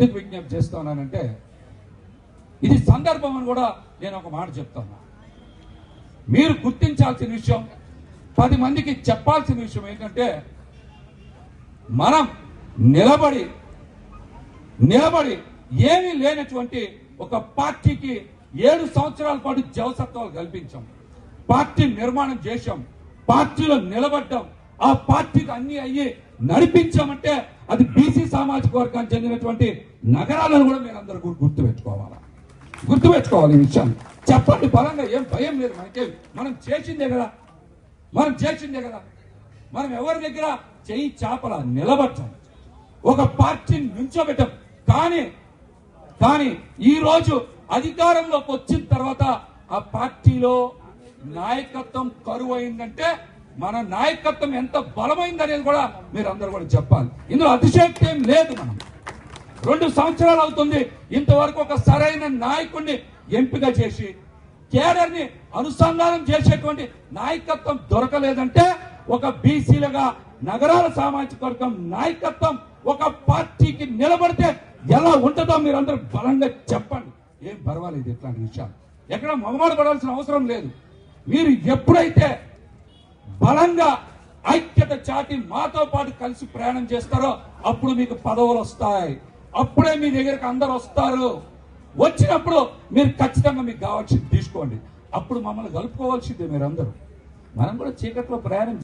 ఎందుకు విజ్ఞప్తి చేస్తున్నానంటే ఇది సందర్భం అని కూడా నేను ఒక మాట చెప్తాను మీరు గుర్తించాల్సిన విషయం పది మందికి చెప్పాల్సిన విషయం ఏంటంటే మనం నిలబడి నిలబడి ఏమీ లేనటువంటి ఒక పార్టీకి ఏడు సంవత్సరాల పాటు జవసత్వాలు కల్పించాం. పార్టీ నిర్మాణం చేశాం. పార్టీలో నిలబడ్డాం. ఆ పార్టీకి అన్ని అయ్యి నడిపించామంటే అది సామాజిక వర్గానికి చెందినటువంటి నగరాలను కూడా మీరు అందరూ గుర్తుపెట్టుకోవాలా? గుర్తుపెట్టుకోవాలి ఈ విషయాన్ని. చెప్పండి బలంగా ఏం భయం లేదు మనకేం. మనం చేసిందే కదా. మనం చేసిందే కదా. మనం ఎవరి దగ్గర చెయ్యి చాపల నిలబడ్డాం. ఒక పార్టీని నుంచోబెట్టాం. కానీ కానీ ఈ రోజు అధికారంలోకి వచ్చిన తర్వాత ఆ పార్టీలో నాయకత్వం కరువు అయిందంటే మన నాయకత్వం ఎంత బలమైంది అనేది కూడా మీరు అందరూ కూడా చెప్పాలి. ఇందులో అతిశయోక్తి ఏం లేదు మనం. రెండు సంవత్సరాలు అవుతుంది. ఇంతవరకు ఒక సరైన నాయకుడిని ఎంపిక చేసి కేడర్ని అనుసంధానం చేసేటువంటి నాయకత్వం దొరకలేదంటే ఒక బీసీలుగా నగరాల సామాజిక వర్గం నాయకత్వం ఒక పార్టీకి నిలబడితే ఎలా ఉంటుందో మీరందరూ బలంగా చెప్పండి. ఏం పర్వాలేదు ఇట్లాంటి విషయాలు. ఎక్కడ మొగమాడు పడాల్సిన అవసరం లేదు. మీరు ఎప్పుడైతే బలంగా ఐక్యత చాటి మాతో పాటు కలిసి ప్రయాణం చేస్తారో అప్పుడు మీకు పదవులు వస్తాయి. అప్పుడే మీ దగ్గరికి అందరు వస్తారు. వచ్చినప్పుడు మీరు ఖచ్చితంగా మీకు కావాల్సింది తీసుకోండి. అప్పుడు మమ్మల్ని కలుపుకోవాల్సిందే మీరందరూ. మనం కూడా చీకట్లో ప్రయాణం